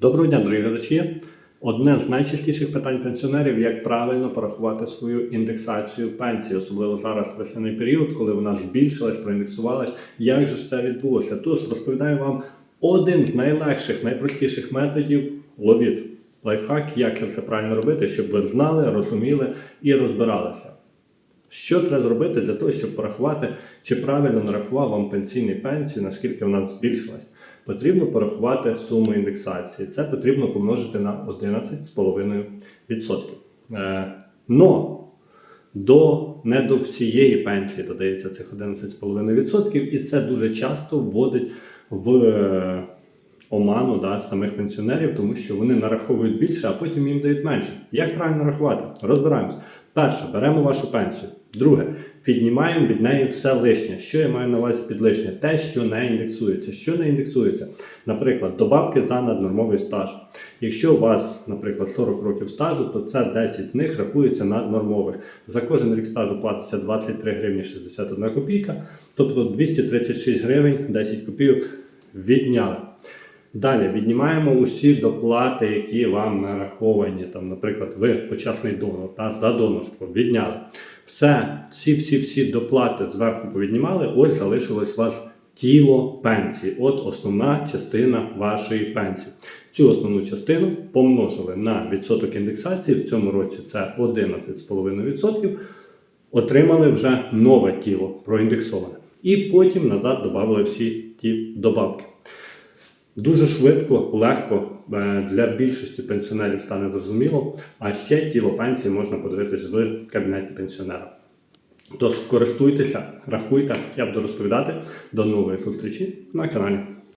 Доброго дня, дорогі глядачі. Одне з найчастіших питань пенсіонерів як правильно порахувати свою індексацію пенсії, особливо зараз весняний період, коли вона збільшилась, проіндексувалась. Як же ж це відбулося? Тож розповідаю вам один з найлегших, найпростіших методів ловіт. Лайфхак, як це все правильно робити, щоб ви знали, розуміли і розбиралися. Що треба зробити для того, щоб порахувати, чи правильно нарахував вам пенсійний пенсію, наскільки вона збільшилась? Потрібно порахувати суму індексації. Це потрібно помножити на 11,5%. Е, но до, не до всієї пенсії додається цих 11,5%, і це дуже часто вводить в е, оману да, самих пенсіонерів, тому що вони нараховують більше, а потім їм дають менше. Як правильно рахувати? Розбираємося. Перше, беремо вашу пенсію. Друге, віднімаємо від неї все лишнє. Що я маю на увазі під лишнє? Те, що не індексується. Що не індексується? Наприклад, добавки за наднормовий стаж. Якщо у вас, наприклад, 40 років стажу, то це 10 з них рахується наднормових. За кожен рік стажу платиться 23 гривні 61 копійка, тобто 236 гривень 10 копійок відняли. Далі віднімаємо усі доплати, які вам нараховані. Там, наприклад, ви почесний донор та за донорство відняли. Все, всі, всі, всі доплати зверху повіднімали. Ось залишилось у вас тіло пенсії. От основна частина вашої пенсії. Цю основну частину помножили на відсоток індексації. В цьому році це 11,5%. Отримали вже нове тіло проіндексоване. І потім назад додали всі ті добавки. Дуже швидко, легко е, для більшості пенсіонерів стане зрозуміло, а ще тіло пенсії можна подивитись в кабінеті пенсіонера. Тож користуйтеся, рахуйте, я буду розповідати. До нової зустрічі на каналі.